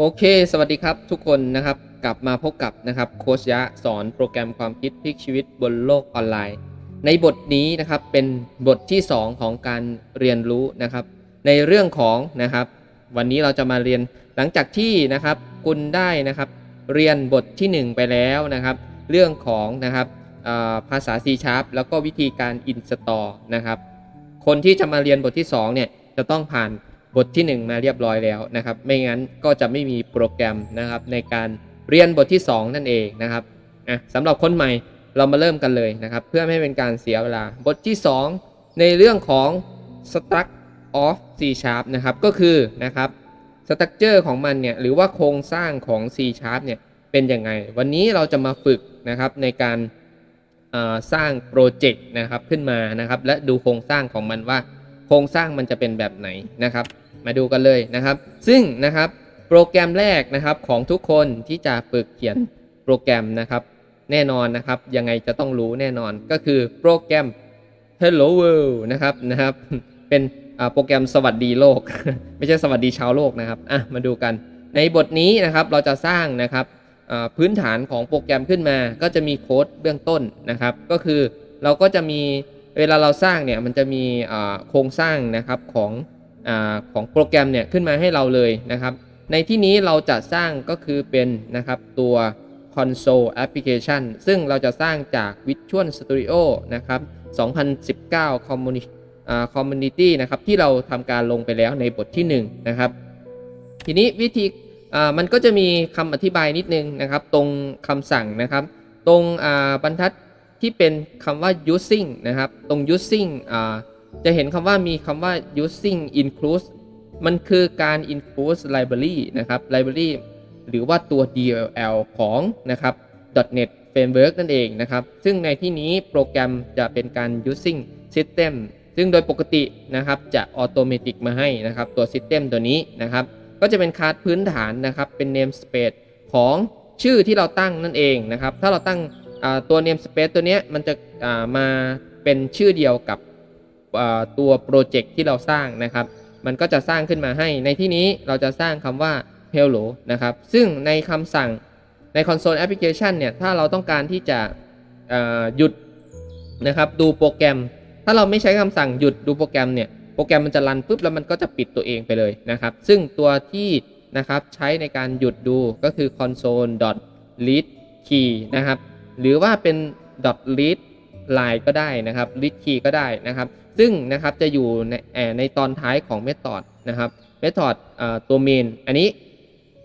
โอเค สวัสดีครับทุกคนนะครับ กลับมาพบกับนะครับโคชยะสอนโปรแกรมความคิดพลิกชีวิตบนโลกออนไลน์ ในบทนี้นะครับเป็นบทที่ 2 ของการเรียนรู้นะครับ ในเรื่องของนะครับ วันนี้เราจะมาเรียนหลังจากที่นะครับคุณได้นะครับเรียนบททีหนึ่1 ไปแล้วนะครับ เรื่องของนะครับภาษา C Sharp แล้วก็วิธีการ install นะครับ คนที่จะมาเรียนบทที่2เนี่ยจะต้องผ่าน บทที่ 1 มาเรียบร้อยแล้วนะครับ ไม่งั้นก็จะไม่มีโปรแกรมนะครับ ในการเรียนบทที่ 2 นั่นเองนะครับอะสำหรับคนใหม่เรามาเริ่มกันเลยนะครับ เพื่อไม่ให้เป็นการเสียเวลาบทที่ 2 ในเรื่องของ struct of C sharp นะครับก็คือนะครับ structure ของมันเนี่ยหรือว่าโครงสร้างของ C sharp เนี่ยเป็นยังไง วันนี้เราจะมาฝึกนะครับในการาสร้างโปรเจกต์นะครับขึ้นมานะครับ และดูโครงสร้างของมันว่า โครงสร้างมันจะเป็นแบบไหนนะครับ มาดูกันเลยนะครับ ซึ่งนะครับโปรแกรมแรกนะครับของทุกคนที่จะฝึกเขียนโปรแกรมนะครับ แน่นอนนะครับยังไงจะต้องรู้แน่นอนก็คือโปรแกรม Hello World นะครับนะครับ เป็นโปรแกรมสวัสดีโลก ไม่ใช่สวัสดีชาวโลกนะครับอะมาดูกัน ในบทนี้นะครับเราจะสร้างนะครับพื้นฐานของโปรแกรมขึ้นมา ก็จะมีโค้ดเบื้องต้นนะครับ ก็คือเราก็จะมีเวลาเราสร้างเนี่ยมันจะมีโครงสร้างนะครับของ อของโปรแกรมเนี่ยขึ้นมาให้เราเลยนะครับ ในที่นี้เราจะสร้างก็คือเป็นนะครับตัว console application ซึ่งเราจะสร้างจาก Visual Studio นะครับ 2019 Community Community นะครับที่เราทำการลงไปแล้วในบทที่1นะครับ ทีนี้วิธีมันก็จะมีคำอธิบายนิดนึงนะครับ ตรงคำสั่งนะครับ ตรงบรรทัดที่เป็นคำว่า using นะครับ ตรง using จะเห็นคำว่ามีคำว่า using includes มันคือการ include library นะครับ library หรือว่าตัว DLL ของนะครับ .NET Framework นั่นเองนะครับ ซึ่งในที่นี้โปรแกรมจะเป็นการ using system ซึ่งโดยปกตินะครับจะ automatic มาให้นะครับ ตัว system ตัวนี้นะครับ ก็จะเป็นคลาสพื้นฐานนะครับ เป็น namespace ของชื่อที่เราตั้งนั่นเองนะครับ ถ้าเราตั้งตัว namespace ตัวนี้มันจะมาเป็นชื่อเดียวกับ ตัวโปรเจกต์ที่เราสร้างนะครับ มันก็จะสร้างขึ้นมาให้ ในที่นี้เราจะสร้างคำว่า hello นะครับ ซึ่งในคำสั่งใน console application เนี่ย ถ้าเราต้องการที่จะหยุดนะครับดูโปรแกรม ถ้าเราไม่ใช้คำสั่งหยุดดูโปรแกรมเนี่ย โปรแกรมมันจะรันปุ๊บแล้วมันก็จะปิดตัวเองไปเลยนะครับ ซึ่งตัวที่นะครับใช้ในการหยุดดูก็คือ console read key นะครับ หรือว่าเป็น read line ก็ได้นะครับ read key ก็ได้นะครับ ซึ่งนะครับจะอยู่ในในตอนท้ายของ method นะครับ method อ่าตัว main อันนี้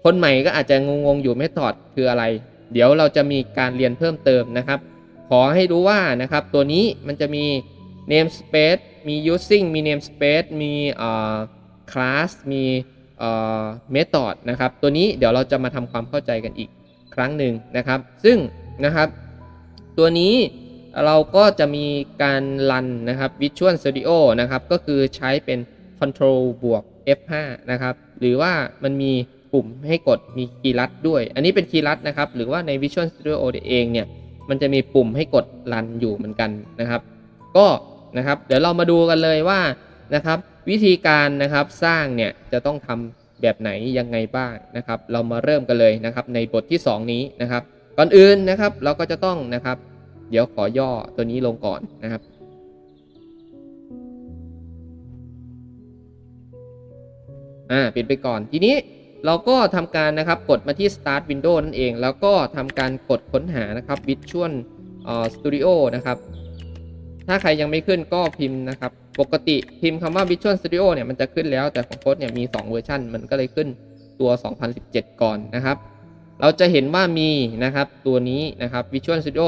คนใหม่ก็อาจจะงงๆอยู่ method คืออะไร เดี๋ยวเราจะมีการเรียนเพิ่มเติมนะครับ ขอให้รู้ว่านะครับตัวนี้มันจะมี namespace มี using มี namespace มี class มีเอ่อ method นะครับ ตัวนี้เดี๋ยวเราจะมาทำความเข้าใจกันอีกครั้งหนึ่งนะครับ ซึ่งนะครับ ตัวนี้ เราก็จะมีการรันนะครับ Visual Studio นะครับ ก็คือใช้เป็น Control บวก F5 นะครับ หรือว่ามันมีปุ่มให้กดมีคีย์ลัดด้วย อันนี้เป็นคีย์ลัดนะครับ หรือว่าใน Visual Studio เองเนี่ย มันจะมีปุ่มให้กดรันอยู่เหมือนกันนะครับ ก็นะครับ เดี๋ยวเรามาดูกันเลยว่านะครับ วิธีการนะครับสร้างเนี่ยจะต้องทำแบบไหนยังไงบ้างนะครับ เรามาเริ่มกันเลยนะครับ ในบทที่ 2 นี้นะครับ ก่อนอื่นนะครับเราก็จะต้องนะครับ เดี๋ยวขอย่อตัวนี้ลงก่อนนะครับ อ่าปิดไปก่อนทีนี้เราก็ทำการนะครับกดมาที่ start window นั่นเอง แล้วก็ทำการกดค้นหานะครับ visual studio นะครับ ถ้าใครยังไม่ขึ้นก็พิมพ์นะครับ ปกติพิมพ์คำว่า Visual Studio เนี่ยมันจะขึ้นแล้วแต่ของโค้ดเนี่ยมี 2 เวอร์ชันมันก็เลยขึ้นตัว 2017 ก่อนนะครับ เราจะเห็นว่ามีนะครับตัวนี้นะครับ Visual Studio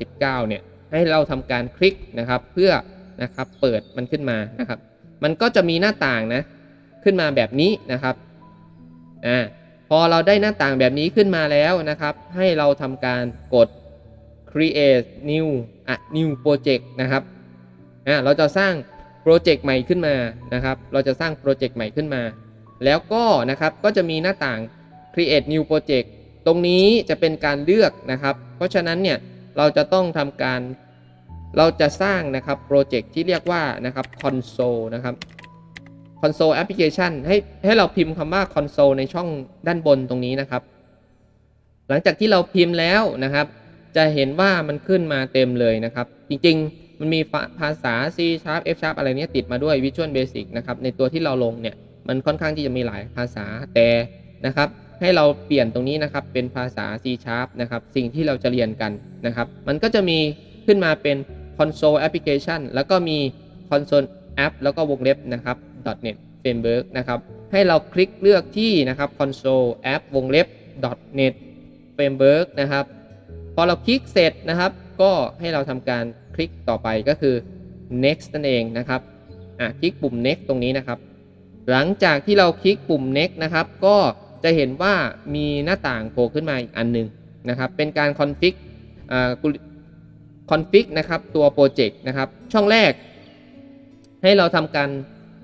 2019 เนี่ยให้เราทำการคลิกนะครับเพื่อนะครับเปิดมันขึ้นมานะครับ มันก็จะมีหน้าต่างนะขึ้นมาแบบนี้นะครับอ่าพอเราได้หน้าต่างแบบนี้ขึ้นมาแล้วนะครับ ให้เราทำการกด create new อะ new project นะครับอ่าเราจะสร้างโปรเจกต์ใหม่ขึ้นมานะครับ เราจะสร้างโปรเจกต์ใหม่ขึ้นมา แล้วก็นะครับก็จะมีหน้าต่าง create new project ตรงนี้จะเป็นการเลือกนะครับ เพราะฉะนั้นเนี่ยเราจะต้องทำการเราจะสร้างนะครับโปรเจกต์ที่เรียกว่านะครับ console นะครับ console application ให้ให้เราพิมพ์คำว่า console ในช่องด้านบนตรงนี้นะครับ หลังจากที่เราพิมพ์แล้วนะครับ จะเห็นว่ามันขึ้นมาเต็มเลยนะครับ จริงๆ มันมีภาภาษา C sharp F sharp อะไรเนี้ยติดมาด้วย Visual Basic นะครับ ในตัวที่เราลงเนี่ย มันค่อนข้างที่จะมีหลายภาษาแต่นะครับ ให้เราเปลี่ยนตรงนี้นะครับเป็นภาษา C sharp นะครับสิ่งที่เราจะเรียนกันนะครับ มันก็จะมีขึ้นมาเป็น console application แล้วก็มี console app แล้วก็วงเล็บนะครับ .net framework นะครับ ให้เราคลิกเลือกที่นะครับ console app วงเล็บ .net framework นะครับ พอเราคลิกเสร็จนะครับ ก็ให้เราทำการคลิกต่อไปก็คือ next นั่นเองนะครับอะคลิกปุ่ม next ตรงนี้นะครับ หลังจากที่เราคลิกปุ่ม next นะครับ ก็ จะเห็นว่ามีหน้าต่างโผล่ขึ้นมาอีกอันหนึ่งนะครับ เป็นการ config อ่า config นะครับตัวโปรเจกต์นะครับ ช่องแรก ให้เราทำการ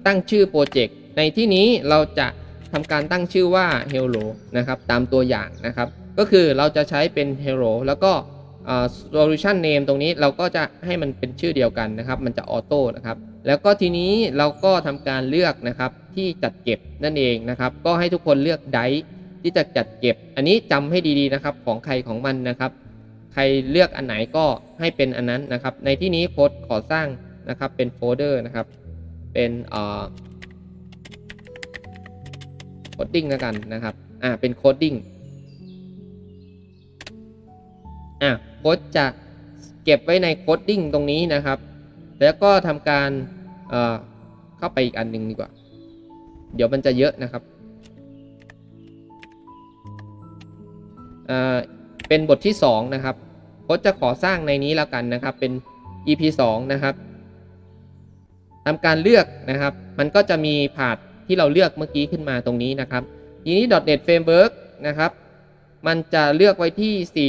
ตั้งชื่อโปรเจกต์ในที่นี้เราจะทำการตั้งชื่อว่า hello นะครับ ตามตัวอย่างนะครับ ก็คือเราจะใช้เป็น hello แล้วก็ solution name ตรงนี้เราก็จะให้มันเป็นชื่อเดียวกันนะครับ มันจะออโต้นะครับ แล้วก็ทีนี้เราก็ทำการเลือกนะครับที่จัดเก็บนั่นเองนะครับ ก็ให้ทุกคนเลือกไดที่จะจัดเก็บ อันนี้จำให้ดีๆนะครับของใครของมันนะครับ ใครเลือกอันไหนก็ให้เป็นอันนั้นนะครับ ในที่นี้โค้ดขอสร้างนะครับเป็นโฟลเดอร์นะครับ เป็นเอ่อโคดดิ้งแล้วกันนะครับ อ่า เป็นโคดดิ้ง อะโค้ดจะเก็บไว้ในโคดดิ้งตรงนี้นะครับ แล้วก็ทำการเเข้าไปอีกอันหนึ่งดีกว่า เดี๋ยวมันจะเยอะนะครับเเป็นบทที่ 2 นะครับโค้ดจะขอสร้างในนี้แล้วกันนะครับ เป็น EP 2 นะครับทำการเลือกนะครับ มันก็จะมีผาดที่เราเลือกเมื่อกี้ขึ้นมาตรงนี้นะครับ ทีนี้ .NET Framework นะครับ มันจะเลือกไว้ที่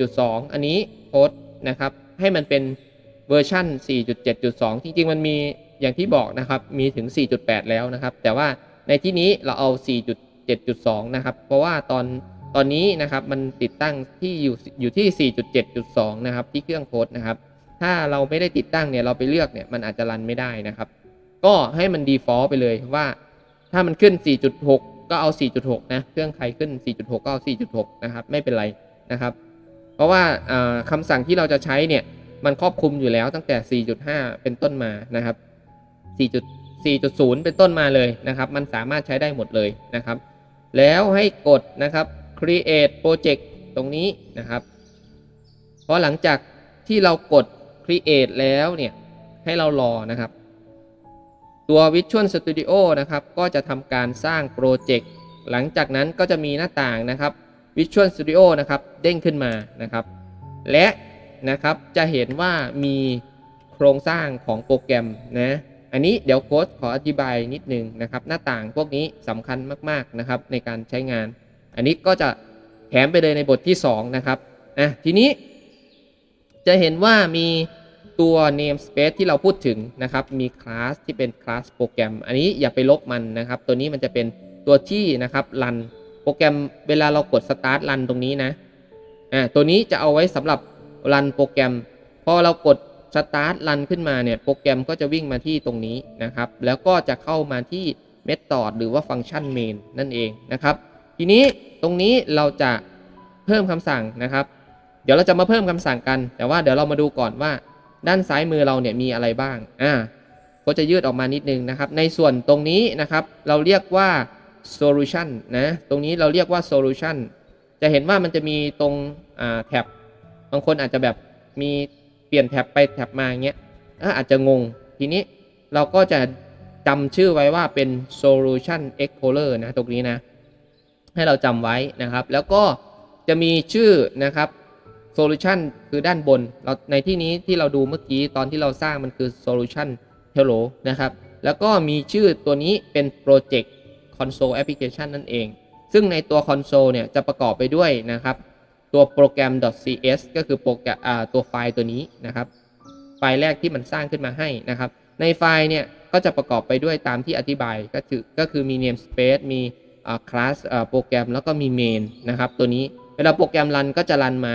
4.7.2 อันนี้โค้ดนะครับ ให้มันเป็น เวอร์ชัน4.7.2 จริง ๆ มันมีอย่างที่บอกนะครับ มีถึง 4.8 แล้วนะครับ แต่ว่าในที่นี้เราเอา 4.7.2 นะครับ เพราะว่าตอนตอนนี้นะครับมันติดตั้งที่อยู่อยู่ที่ 4.7.2 นะครับ ที่เครื่องโค้ดนะครับ ถ้าเราไม่ได้ติดตั้งเนี่ยเราไปเลือกเนี่ยมันอาจจะรันไม่ได้นะครับ ก็ให้มัน default ไปเลยว่า ถ้ามันขึ้น 4.6 ก็เอา 4.6 นะ เครื่องใครขึ้น 4.6 ก็เอา 4.6 นะครับ ไม่เป็นไรนะครับ เพราะว่าอ่าคำสั่งที่เราจะใช้เนี่ย มันครอบคลุมอยู่แล้วตั้งแต่ 4.5 เป็นต้นมานะครับ 4.4.0 เป็นต้นมาเลยนะครับ มันสามารถใช้ได้หมดเลยนะครับ แล้วให้กดนะครับ create project ตรงนี้นะครับ เพราะหลังจากที่เรากด create แล้วเนี่ย ให้เรารอนะครับ ตัว Visual Studio นะครับ ก็จะทำการสร้างโปรเจกต์หลังจากนั้นก็จะมีหน้าต่างนะครับ Visual Studio นะครับ เด้งขึ้นมานะครับ และ นะครับ จะเห็นว่ามีโครงสร้างของโปรแกรมนะ อันนี้เดี๋ยวโค้ดขออธิบายนิดนึงนะครับ หน้าต่างพวกนี้สำคัญมากๆนะครับในการใช้งาน อันนี้ก็จะแถมไปเลยในบทที่ 2 นะครับอะทีนี้จะเห็นว่ามีตัว namespace ที่เราพูดถึงนะครับ มีคลาสที่เป็นคลาสโปรแกรม อันนี้อย่าไปลบมันนะครับ ตัวนี้มันจะเป็นตัวที่นะครับรันโปรแกรมเวลาเรากด start run ตรงนี้นะอ่าตัวนี้จะเอาไว้สำหรับ รันโปรแกรม พอเรากด start run ขึ้นมาเนี่ยโปรแกรมก็จะวิ่งมาที่ตรงนี้นะครับ แล้วก็จะเข้ามาที่ method หรือว่าฟังก์ชัน main นั่นเองนะครับ ทีนี้ตรงนี้เราจะเพิ่มคำสั่งนะครับ เดี๋ยวเราจะมาเพิ่มคำสั่งกัน แต่ว่าเดี๋ยวเรามาดูก่อนว่า ด้านซ้ายมือเราเนี่ยมีอะไรบ้างอ่าก็จะยืดออกมานิดนึงนะครับ ในส่วนตรงนี้นะครับ เราเรียกว่า solution นะ ตรงนี้เราเรียกว่า solution จะเห็นว่ามันจะมีตรงแท็บ บางคนอาจจะแบบมีเปลี่ยนแท็บไปแท็บมาอย่างเงี้ยอะอาจจะงง ทีนี้เราก็จะจำชื่อไว้ว่าเป็น solution explorer นะ ตรงนี้นะ ให้เราจำไว้นะครับ แล้วก็จะมีชื่อนะครับ solution คือด้านบน เราในที่นี้ที่เราดูเมื่อกี้ตอนที่เราสร้างมันคือ solution hello นะครับ แล้วก็มีชื่อตัวนี้เป็น project console application นั่นเอง ซึ่งในตัว console เนี่ยจะประกอบไปด้วยนะครับ ตัวโปรแกรม .cs ก็คือโปรแกรมตัวไฟล์ตัวนี้นะครับ ไฟล์แรกที่มันสร้างขึ้นมาให้นะครับ ในไฟล์เนี่ยก็จะประกอบไปด้วยตามที่อธิบายก็คือก็คือมี namespace มีอ่า class โปรแกรมแล้วก็มี main นะครับ ตัวนี้เวลาโปรแกรมรันก็จะรันมา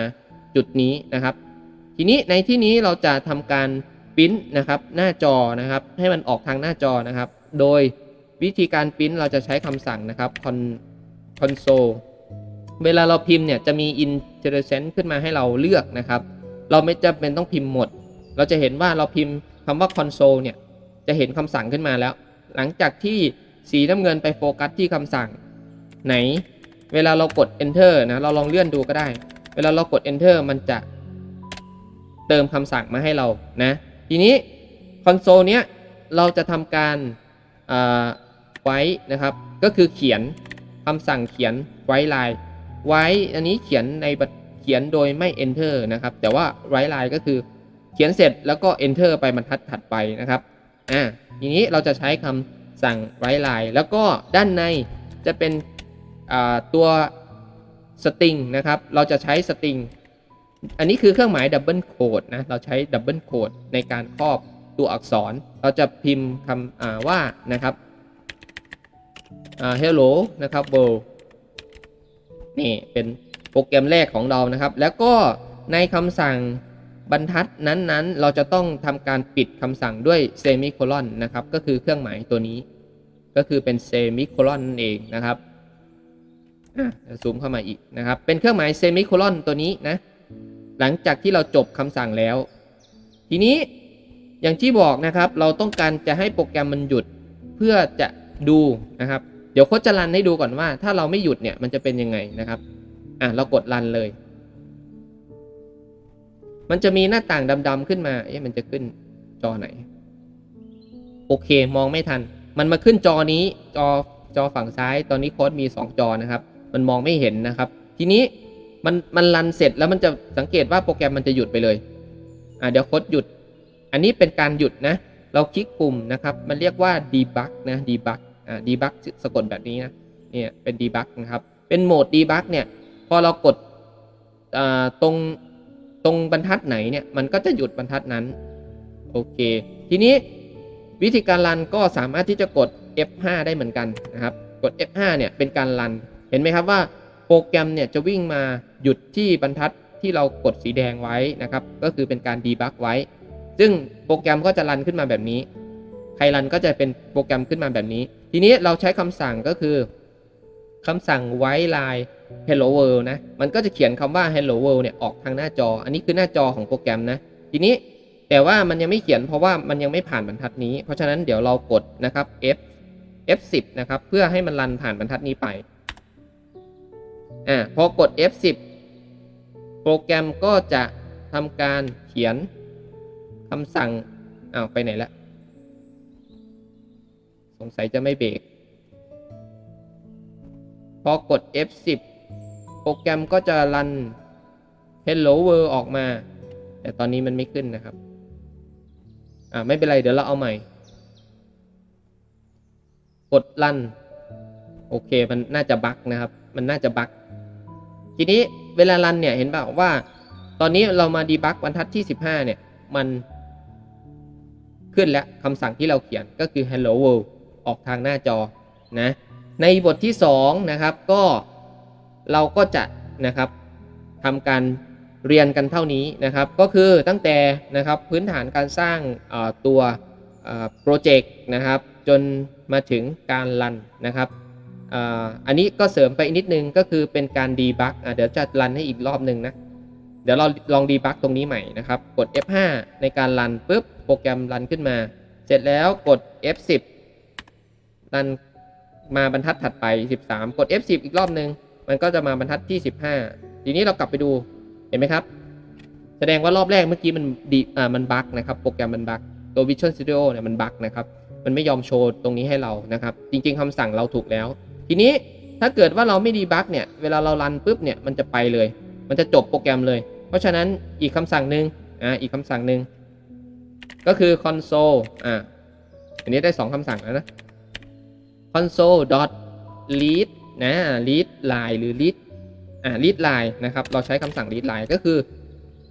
จุดนี้นะครับ ทีนี้ในที่นี้เราจะทำการปริ้นนะครับหน้าจอนะครับ ให้มันออกทางหน้าจอนะครับ โดยวิธีการปริ้นเราจะใช้คำสั่งนะครับ console เวลาเราพิมพ์เนี่ยจะมี interessant ขึ้นมาให้เราเลือกนะครับ เราไม่จำเป็นต้องพิมพ์หมด เราจะเห็นว่าเราพิมพ์คำว่า console เนี่ยจะเห็นคำสั่งขึ้นมาแล้ว หลังจากที่สีน้ำเงินไปโฟกัสที่คำสั่ง ไหน เวลาเรากด enter นะเราลองเลื่อนดูก็ได้ เวลาเรากด enter มันจะเติมคำสั่งมาให้เรานะทีนี้คอนโซลเนี้ยเราจะทำการไว้นะครับ ก็คือเขียนคำสั่งเขียนไว้ลาย ไว้อันนี้เขียนในเขียนโดยไม่ enter นะครับ แต่ว่าไว้ลายก็คือเขียนเสร็จแล้วก็ enter ไปบรรทัดถัดไปนะครับอ่าทีนี้เราจะใช้คำสั่งไว้ลาย แล้วก็ด้านในจะเป็นตัวสตริงนะครับ เราจะใช้สตริง อันนี้คือเครื่องหมายดับเบิลโคดนะ เราใช้ดับเบิลโคดในการครอบตัวอักษร เราจะพิมพ์คำว่านะครับ hello นะครับ world นี่เป็นโปรแกรมแรกของเรานะครับ แล้วก็ในคำสั่งบรรทัดนั้นๆ เราจะต้องทำการปิดคำสั่งด้วยเซมิโคลอนนะครับ ก็คือเครื่องหมายตัวนี้ ก็คือเป็นเซมิโคลอนนั่นเองนะครับอะซูมเข้ามาอีกนะครับ เป็นเครื่องหมายเซมิโคลอนตัวนี้นะ หลังจากที่เราจบคำสั่งแล้ว ทีนี้อย่างที่บอกนะครับ เราต้องการจะให้โปรแกรมมันหยุดเพื่อจะดูนะครับ เดี๋ยวโค้ชจะรันให้ดูก่อนว่า ถ้าเราไม่หยุดเนี่ยมันจะเป็นยังไงนะครับ อะเรากดรันเลย มันจะมีหน้าต่างดำๆขึ้นมา เอ๊ะมันจะขึ้นจอไหน โอเคมองไม่ทัน มันมาขึ้นจอนี้ จอจอฝั่งซ้าย ตอนนี้โค้ดมี 2 จอนะครับ มันมองไม่เห็นนะครับ ทีนี้มันมันรันเสร็จแล้วมันจะสังเกตว่าโปรแกรมมันจะหยุดไปเลย อะเดี๋ยวโค้ดหยุด อันนี้เป็นการหยุดนะ เราคลิกปุ่มนะครับ มันเรียกว่า debug นะ debug อ่า debug สะกดแบบนี้นะเนี่ยเป็น debug นะครับเป็นโหมด debug เนี่ยพอเรากดตรงตรงบรรทัดไหนเนี่ยมันก็จะหยุดบรรทัดนั้นโอเค ทีนี้วิธีการรันก็สามารถที่จะกด F5 ได้เหมือนกันนะครับ กด F5 เนี่ยเป็นการรัน เห็นไหมครับว่าโปรแกรมเนี่ยจะวิ่งมาหยุดที่บรรทัดที่เรากดสีแดงไว้นะครับ ก็คือเป็นการดีบักไว้ ซึ่งโปรแกรมก็จะรันขึ้นมาแบบนี้ ใครรันก็จะเป็นโปรแกรมขึ้นมาแบบนี้ ทีนี้เราใช้คำสั่งก็คือคำสั่งไว้ลาย hello world นะ มันก็จะเขียนคำว่า hello world เนี่ยออกทางหน้าจอ อันนี้คือหน้าจอของโปรแกรมนะ ทีนี้แต่ว่ามันยังไม่เขียนเพราะว่ามันยังไม่ผ่านบรรทัดนี้ เพราะฉะนั้นเดี๋ยวเรากดนะครับ F F10 นะครับ เพื่อให้มันรันผ่านบรรทัดนี้ไป อ่า พอกด F10 โปรแกรมก็จะทำการเขียนคำสั่ง อ้าว ไปไหนละ สงสัยจะไม่เบรก พอกด F10 โปรแกรมก็จะรัน Hello World ออกมา แต่ตอนนี้มันไม่ขึ้นนะครับ อ่าไม่เป็นไรเดี๋ยวเราเอาใหม่ กดรัน โอเคมันน่าจะบั๊กนะครับ มันน่าจะบั๊กทีนี้เวลารันเนี่ยเห็นเปล่าว่า ตอนนี้เรามาดีบักบรรทัดที่ 15 เนี่ย มันขึ้นแล้วคำสั่งที่เราเขียนก็คือ hello world ออกทางหน้าจอนะในบทที่2นะครับก็เราก็จะนะครับทำการเรียนกันเท่านี้นะครับ ก็คือตั้งแต่นะครับพื้นฐานการสร้างตัวโปรเจกต์นะครับ จนมาถึงการรันนะครับอันนี้ก็เสริมไปอีกนิดนึงก็คือเป็นการดีบักเดี๋ยวจะรันให้อีกรอบหนึ่งนะ เดี๋ยวเราลองดีบักตรงนี้ใหม่นะครับ กด F5 ในการรันปุ๊บโปรแกรมรันขึ้นมา เสร็จแล้วกด F10 รันมาบรรทัดถัดไป 13 กด F10 อีกรอบหนึ่งมันก็จะมาบรรทัดที่ 15 ทีนี้เรากลับไปดูเห็นไหมครับ แสดงว่ารอบแรกเมื่อกี้มันดีอ่ามันบั๊กนะครับ โปรแกรมมันบั๊กตัว Visual Studio เนี่ยมันบั๊กนะครับ มันไม่ยอมโชว์ตรงนี้ให้เรานะครับ จริง ๆคำสั่งเราถูกแล้ว ทีนี้ถ้าเกิดว่าเราไม่ดีบั๊กเนี่ย เวลาเรารันปุ๊บเนี่ยมันจะไปเลย มันจะจบโปรแกรมเลย เพราะฉะนั้นอีกคำสั่งหนึ่งอ่าอีกคำสั่งหนึ่งก็คือ console อ่าอันนี้ได้ 2คำสั่งแล้วนะ console dot read นะ read line หรือ read อ่า read line นะครับ เราใช้คำสั่ง read line ก็คือ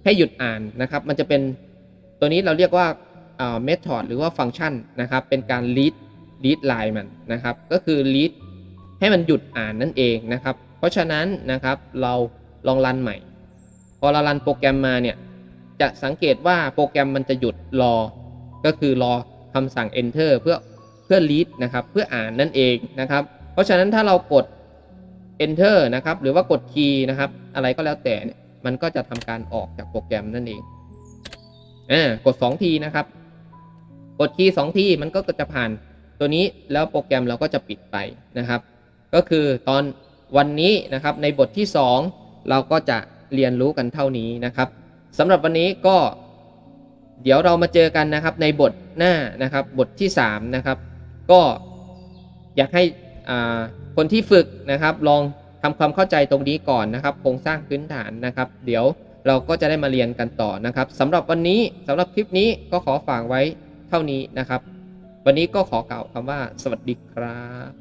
ให้หยุดอ่านนะครับ มันจะเป็นตัวนี้เราเรียกว่าอ่า method หรือว่าฟังก์ชันนะครับ เป็นการ read read line มันนะครับ ก็คือ read ให้มันหยุดอ่านนั่นเองนะครับ เพราะฉะนั้นนะครับเราลองรันใหม่ พอเรารันโปรแกรมมาเนี่ยจะสังเกตว่าโปรแกรมมันจะหยุดรอ ก็คือรอคำสั่ง enter เพื่อ พื่อ read นะครับ เพื่ออ่านนั่นเองนะครับ เพราะฉะนั้นถ้าเรากด enter นะครับ หรือว่ากดคีย์นะครับ อะไรก็แล้วแต่เนี่ยมันก็จะทำการออกจากโปรแกรมนั่นเองอ่ากด 2 ทีนะครับ กดคีย์2ทีมันก็จะผ่านตัวนี้แล้วโปรแกรมเราก็จะปิดไปนะครับ ก็คือตอนวันนี้นะครับในบทที่ 2 เราก็จะเรียนรู้กันเท่านี้นะครับสำหรับวันนี้ก็เดี๋ยวเรามาเจอกันนะครับในบทหน้านะครับบทที่ 3 นะครับ ก็อยากให้คนที่ฝึกนะครับ ลองทำความเข้าใจตรงนี้ก่อนนะครับ โครงสร้างพื้นฐานนะครับ เดี๋ยวเราก็จะได้มาเรียนกันต่อนะครับสำหรับวันนี้สำหรับคลิปนี้ก็ขอฝากไว้เท่านี้นะครับ วันนี้ก็ขอกล่าวคำว่า สวัสดีครับ